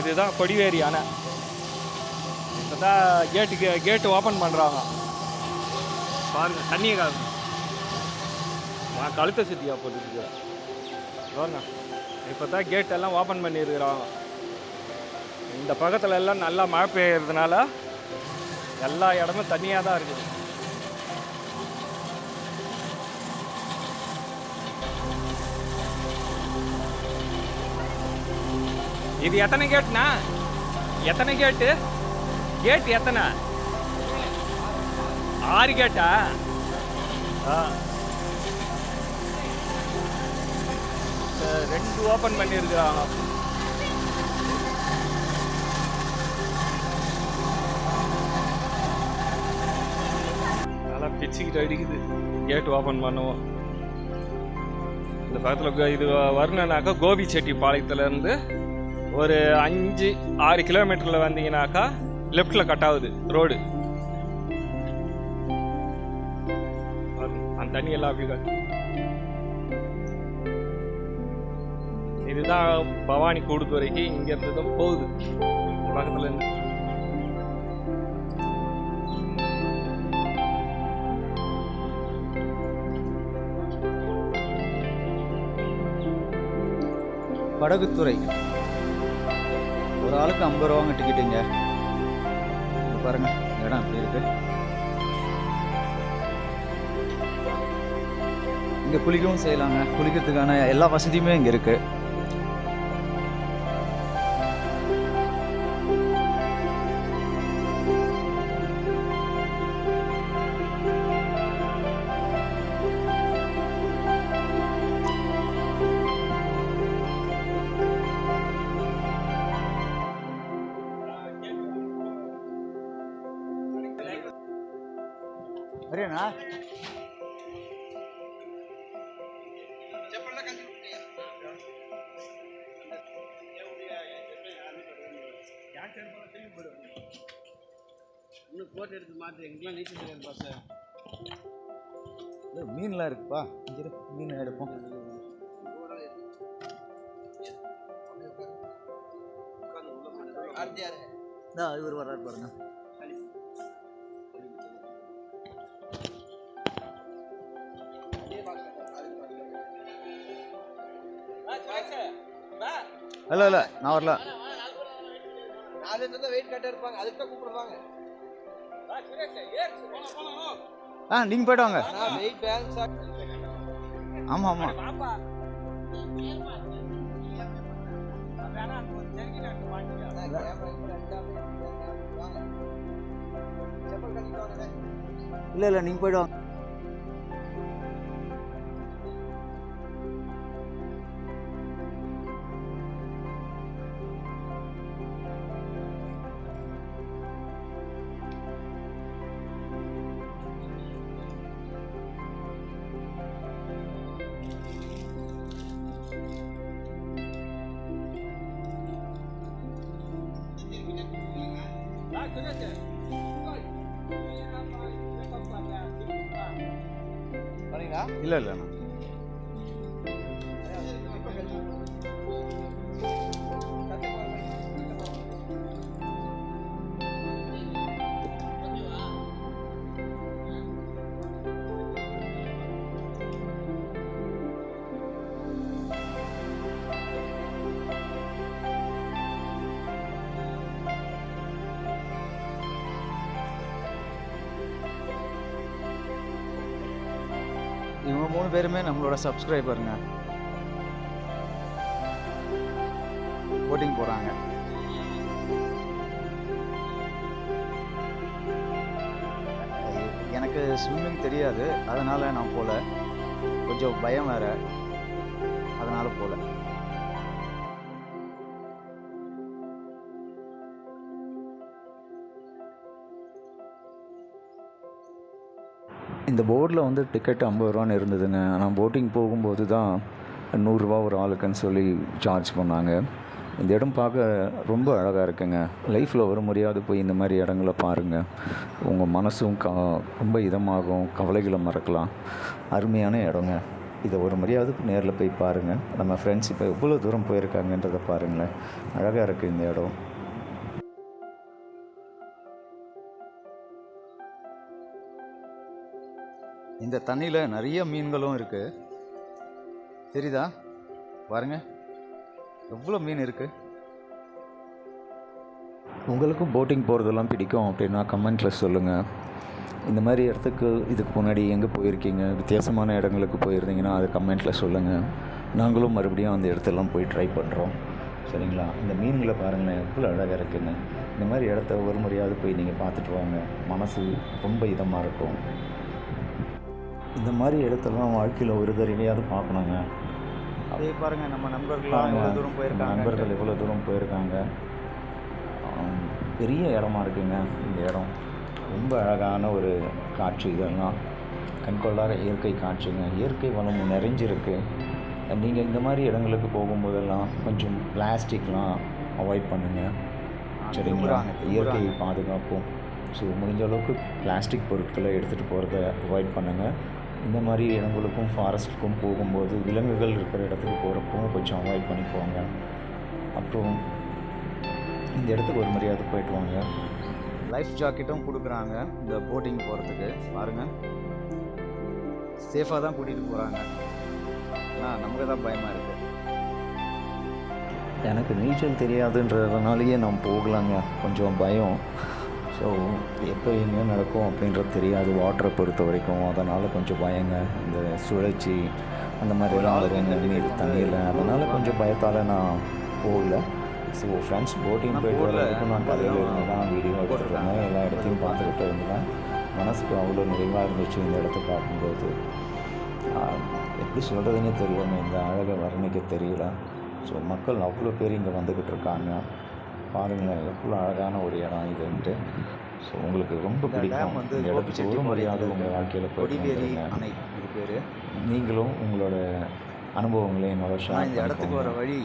இதுதான் கொடிவேரி அணை இப்போ தான் கேட்டுக்கு கேட்டு ஓப்பன் பண்ணுறாங்க பாருங்க தண்ணியை காது நான் கழுத்த சுத்தியா போட்டுருக்கு பாருங்க இப்போ தான் கேட்டெல்லாம் ஓப்பன் பண்ணியிருக்கிறாங்க. இந்த பக்கத்துல எல்லாம் நல்லா மழை பெய்யறதுனால எல்லா இடமும் தண்ணியாக தான் இருக்குது. இது எத்தனை கேட்னா எத்தனை கேட்டு? கேட் எத்தனை? ஆறு கேட்டா? ஆ. ரெண்டு ஓப்பன் பண்ணியிருக்கிறாங்க. நல்லா பிச்சுக்கிட்டு அடிக்குது. கேட் ஓப்பன் பண்ணுவோம். இந்த பக்கத்தில் இது வரணுனாக்கா கோபி செட்டி பாளையத்துலேருந்து ஒரு அஞ்சு ஆறு கிலோமீட்டரில் வந்தீங்கன்னாக்கா லெஃப்டில் கட் ஆகுது ரோடு அந்த தண்ணி எல்லாம் அப்படி இதுதான் பவானி கூடுதுறைக்கு இங்கேருந்து தான் போகுது. இந்த இருந்து. படகுத்துறை ஒரு ஆளுக்கு ஐம்பது ரூபாங்க டிக்கெட்டுங்க பாருங்க இடம் அப்படி இருக்கு? இங்கே குளிக்கவும் செய்யலாங்க. குளிக்கிறதுக்கான எல்லா வசதியுமே இங்கே இருக்கு. சரிண்ணா. இன்னும் போட்டு எடுத்து மாற்று எங்களுக்குலாம் நீச்சல் தெரியாது பாஸ் மீன்லாம் இருக்குப்பா. இங்க மீன் எடுப்போம். இவர் வர்றாரு பாருங்க. இல்ல இல்ல நான் வரல. ஆ நீங்க போயிட்டு வாங்க. நான் வெயிட் பேலன்ஸ் ஆமா ஆமா. செப்பல் கட்டிட்டு வாங்க. இல்ல இல்ல நீங்க போயிட்டு வாங்க. இல்ல இல்ல மூணு பேருமே நம்மளோட சப்ஸ்கிரைபருங்க போட்டிங் போகிறாங்க எனக்கு ஸ்விம்மிங் தெரியாது. அதனால் நான் போகல கொஞ்சம் பயம் வேறு. அதனால் போகல இந்த போர்டில் வந்து டிக்கெட் ஐம்பது ரூபான்னு இருந்ததுங்க. ஆனால் போட்டிங் போகும்போது தான் நூறுரூவா ஒரு ஆளுக்குன்னு சொல்லி சார்ஜ் பண்ணாங்க. இந்த இடம் பார்க்க ரொம்ப அழகாக இருக்குங்க. லைஃப்பில் ஒரு முறையாவது போய் இந்த மாதிரி இடங்கள பாருங்கள் உங்கள் மனசும் க ரொம்ப இதமாகும். கவலைகளை மறக்கலாம். அருமையான இடங்க. இதை ஒரு முறையாவது நேரில் போய் பாருங்கள் நம்ம ஃப்ரெண்ட்ஸ் இப்போ எவ்வளோ தூரம் போயிருக்காங்கன்றதை பாருங்களேன். அழகாக இருக்குது இந்த இடம். இந்த தண்ணியில் நிறைய மீன்களும் இருக்குது தெரியுதா? பாருங்க. எவ்வளோ மீன் இருக்குது உங்களுக்கும் போட்டிங் போகிறதெல்லாம் பிடிக்கும் அப்படின்னா கமெண்ட்டில் சொல்லுங்கள் இந்த மாதிரி இடத்துக்கு இதுக்கு முன்னாடி எங்கே போயிருக்கீங்க? வித்தியாசமான இடங்களுக்கு போயிருந்தீங்கன்னா அது கமெண்ட்டில் சொல்லுங்கள் நாங்களும் மறுபடியும் அந்த இடத்தெல்லாம் போய் ட்ரை பண்ணுறோம் சரிங்களா? இந்த மீன்களை பாருங்களேன் எவ்வளோ அழகாக இருக்குன்னு. இந்த மாதிரி இடத்த ஒரு முறையாவது போய் நீங்கள் பார்த்துட்டு வாங்க. மனசு ரொம்ப இதமாக இருக்கும். இந்த மாதிரி இடத்தெல்லாம் வாழ்க்கையில் ஒரு தடவையாவது பார்க்கணுங்க. அதே பாருங்க நம்ம நண்பர்கள்லாம் எவ்வளோ தூரம் போயிருக்காங்க. நண்பர்கள் எவ்வளோ தூரம் போயிருக்காங்க. பெரிய இடமா இருக்குங்க இந்த இடம். ரொம்ப அழகான ஒரு காட்சி இதெல்லாம். கண்கொள்ளாத இயற்கை காட்சிங்க. இயற்கை வளம் நிறைஞ்சிருக்கு. நீங்கள் இந்த மாதிரி இடங்களுக்கு போகும்போதெல்லாம் கொஞ்சம் பிளாஸ்டிக்லாம் அவாய்ட் பண்ணுங்கள் சரிங்களா. இயற்கையை பாதுகாப்போம். ஸோ முடிஞ்ச அளவுக்கு பிளாஸ்டிக் பொருட்களை எடுத்துகிட்டு போகிறத அவாய்ட் பண்ணுங்கள் இந்த மாதிரி இடங்களுக்கும் ஃபாரஸ்ட்டுக்கும் போகும்போது விலங்குகள் இருக்கிற இடத்துக்கு போகிறப்பவும் கொஞ்சம் அவாய்ட் பண்ணிக்கோங்க அப்புறம் இந்த இடத்துக்கு ஒரு மரியாதை போயிட்டு வாங்க. லைஃப் ஜாக்கெட்டும் கொடுக்குறாங்க இந்த போட்டிங் போகிறதுக்கு பாருங்கள் சேஃபாக தான் கூட்டிகிட்டு போகிறாங்க ஆனால் நமக்கு தான் பயமாக இருக்குது எனக்கு நீச்சல் தெரியாதுன்றதுனாலேயே நான் போகலாங்க. கொஞ்சம் பயம். ஸோ எப்போ என்ன நடக்கும் அப்படின்றது தெரியாது. வாட்டரை பொறுத்த வரைக்கும். அதனால் கொஞ்சம் பயங்க. இந்த சுழற்சி அந்த மாதிரிலாம் வருங்க நீர் தண்ணியில் அதனால் கொஞ்சம் பயத்தால் நான் போகல. ஸோ ஃப்ரெண்ட்ஸ் போட்டிங் போயிட்டு. வரைக்கும் நான் கதையில் இருந்து தான் வீடியோ எடுத்துகிட்டு இருந்தேன் எல்லா இடத்தையும் பார்த்துக்கிட்டு இருந்தேன். மனசுக்கு அவ்வளோ நிறைவாக இருந்துச்சு இந்த இடத்த பார்க்கும்போது. எப்படி சொல்கிறதுனே தெரியலங்க இந்த அழகை வர்ணிக்க தெரியல. ஸோ மக்கள் அவ்வளோ பேர் இங்கே வந்துக்கிட்டு இருக்காங்க. பாருங்களேன் எவ்வளோ அழகான ஒரு இடம் இதுன்ட்டு. ஸோ உங்களுக்கு ரொம்ப பிடிக்கும். வந்து இடத்துக்கு ஒரு முறையாவது உங்கள் வாழ்க்கையில் போயிட்டு பேர். நீங்களும் உங்களோட அனுபவங்களை என்னோட ஷேர் இந்த இடத்துக்கு வர வழி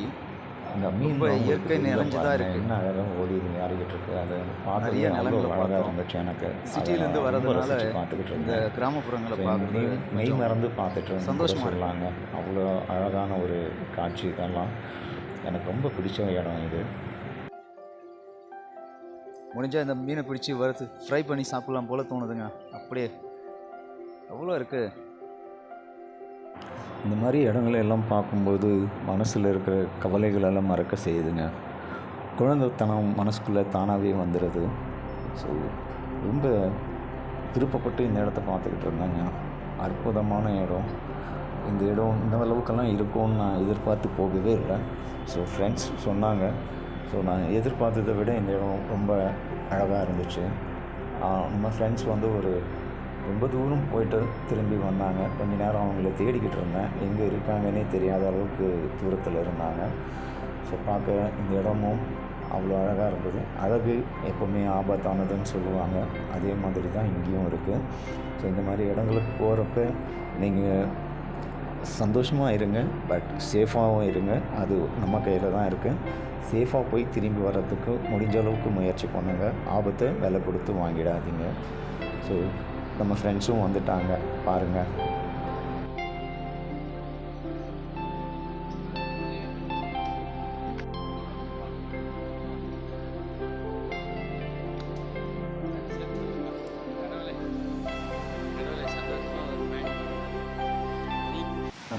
இந்த மீன் இயற்கை உங்களுக்கு நிறைஞ்சு தான் பாருங்க, இருக்கு. என்ன அழகாக ஓடி யாரிக்கிட்டு இருக்கு? அதை அவ்வளோ நிலங்களை அழகாக. இருந்துச்சு எனக்கு. வர்றதுனால ரசிச்சு பார்த்துக்கிட்டு இந்த இருந்தேன். கிராமப்புறங்களை பார்க்குறது மெய் மறந்து பார்த்துட்டு சந்தோஷமா. சொல்லலாங்க அவ்வளோ அழகான ஒரு காட்சி இதெல்லாம். எனக்கு ரொம்ப பிடிச்ச இடம் இது. முடிஞ்சால் இந்த மீனை பிடிச்சி வறுத்து ஃப்ரை பண்ணி சாப்பிட்லாம் போல் தோணுதுங்க. அப்படியே எவ்வளோ இருக்குது இந்த மாதிரி இடங்களை எல்லாம் பார்க்கும்போது மனசில் இருக்கிற கவலைகளெல்லாம் மறக்க செய்யுதுங்க. குழந்தைத்தனம் மனசுக்குள்ளே தானாகவே வந்துடுது ஸோ ரொம்ப விருப்பப்பட்டு இந்த இடத்த பார்த்துக்கிட்டு இருந்தாங்க. அற்புதமான இடம். இந்த இடம் இந்த அளவுக்கெல்லாம் இருக்கும்னு நான் எதிர்பார்த்து போகவே இல்லை. ஸோ ஃப்ரெண்ட்ஸ் சொன்னாங்க. ஸோ நான் எதிர்பார்த்ததை விட இந்த இடம் ரொம்ப அழகாக இருந்துச்சு. நம்ம ஃப்ரெண்ட்ஸ் வந்து ஒரு ரொம்ப தூரம் போயிட்டு திரும்பி வந்தாங்க. கொஞ்ச நேரம் அவங்கள தேடிக்கிட்டு இருந்தேன். எங்கே இருக்காங்கன்னே தெரியாத அளவுக்கு தூரத்தில் இருந்தாங்க. ஸோ பார்க்க இந்த இடமும் அவ்வளோ அழகாக இருந்தது. அழகு எப்போவுமே ஆபத்தானதுன்னு சொல்லுவாங்க. அதே மாதிரி தான் இங்கேயும் இருக்குது ஸோ இந்த மாதிரி இடங்களுக்கு போகிறப்ப நீங்கள் சந்தோஷமாக இருங்க பட் சேஃபாகவும் இருங்க. அது நம்ம கையில் தான் இருக்குது சேஃபாக போய் திரும்பி வர்றதுக்கு முடிஞ்ச அளவுக்கு முயற்சி பண்ணுங்கள் ஆபத்தை விலை கொடுத்து வாங்கிடாதீங்க. ஸோ நம்ம ஃப்ரெண்ட்ஸும் வந்துட்டாங்க. பாருங்கள்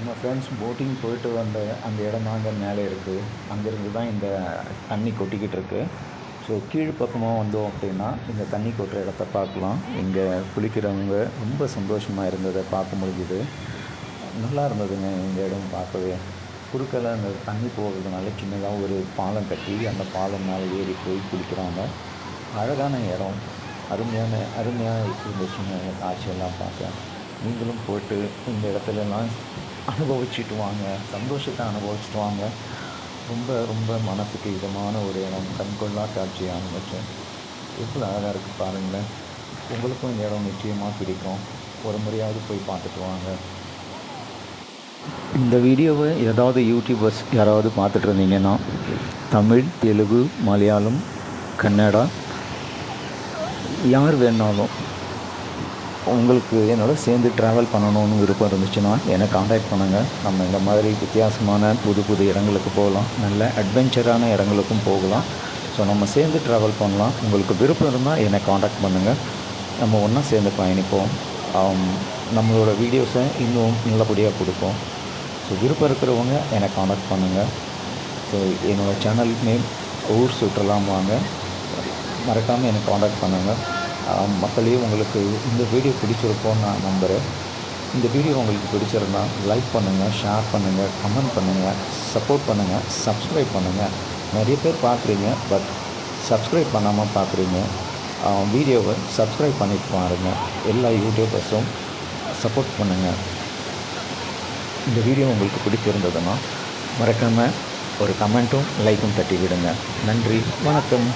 நம்ம ஃப்ரெண்ட்ஸ் போட்டிங் போயிட்டு வந்த அந்த இடம் தாங்க மேலே இருக்குது அங்கேருந்து தான் இந்த தண்ணி கொட்டிக்கிட்டு இருக்குது ஸோ கீழ் பக்கமாக வந்தோம் அப்படின்னா இந்த தண்ணி கொட்டுற இடத்த பார்க்கலாம். இங்கே குளிக்கிறவங்க ரொம்ப சந்தோஷமாக இருந்ததை பார்க்க முடிஞ்சுது. நல்லா இருந்ததுங்க இந்த இடம் பார்க்கவே. குறுக்கல அந்த தண்ணி போகிறதுனால சின்னதாக ஒரு பாலம் கட்டி அந்த பாலம் மேலே ஏறி போய் குளிக்கிறாங்க. அழகான இடம். அருமையான அருமையாக இருந்துச்சுன்னு காட்சியெல்லாம் பார்க்க. நீங்களும் போட்டு இந்த இடத்துலலாம் அனுபவிச்சுட்டு வாங்க. சந்தோஷத்தை அனுபவிச்சுட்டு வாங்க. ரொம்ப ரொம்ப மனசுக்கு இதமான ஒரு இடம். கண்கொள்ளா காட்சி இருந்துச்சு எவ்வளோ அழகாக இருக்குது பாருங்களேன். உங்களுக்கும் இந்த இடம் நிச்சயமாக பிடிக்கும். ஒரு முறையாவது போய் பார்த்துட்டு வாங்க. இந்த வீடியோவை ஏதாவது யூடியூபர்ஸ் யாராவது பார்த்துட்டு இருந்தீங்கன்னா தமிழ் தெலுங்கு மலையாளம் கன்னடா யார் வேணாலும் உங்களுக்கு என்னோட சேர்ந்து ட்ராவல் பண்ணணும்னு விருப்பம் இருந்துச்சுன்னா என்னை காண்டாக்ட் பண்ணுங்கள் நம்ம இந்த மாதிரி வித்தியாசமான புது புது இடங்களுக்கு போகலாம். நல்ல அட்வென்ச்சரான இடங்களுக்கும் போகலாம். ஸோ நம்ம சேர்ந்து ட்ராவல் பண்ணலாம். உங்களுக்கு விருப்பம் இருந்தால் என்னை காண்டாக்ட் பண்ணுங்கள் நம்ம ஒன்றா சேர்ந்து பயணிப்போம். Um, நம்மளோட வீடியோஸை இன்னும் நல்லபடியாக கொடுப்போம். ஸோ விருப்பம் இருக்கிறவங்க என்னை காண்டாக்ட் பண்ணுங்கள் ஸோ என்னோடய சேனல் நேம் ஊர் சுற்றலாம் வாங்க. மறக்காமல் எனக்கு காண்டாக்ட் பண்ணுங்கள் மக்களே உங்களுக்கு இந்த வீடியோ பிடிச்சிருக்கோன்னு நான் நம்புகிறேன் இந்த வீடியோ உங்களுக்கு பிடிச்சிருந்தா லைக் பண்ணுங்கள் ஷேர் பண்ணுங்கள் கமெண்ட் பண்ணுங்கள் சப்போர்ட் பண்ணுங்கள் சப்ஸ்கிரைப் பண்ணுங்கள் நிறைய பேர் பார்க்குறீங்க பட் சப்ஸ்கிரைப் பண்ணாமல் பார்க்குறீங்க. வீடியோவை சப்ஸ்கிரைப் பண்ணிட்டு பாருங்க. எல்லா யூடியூபர்ஸும் சப்போர்ட் பண்ணுங்கள் இந்த வீடியோ உங்களுக்கு பிடிச்சிருந்ததுன்னா மறக்காமல் ஒரு கமெண்ட்டும் லைக்கும் தட்டி விடுங்க நன்றி வணக்கம்.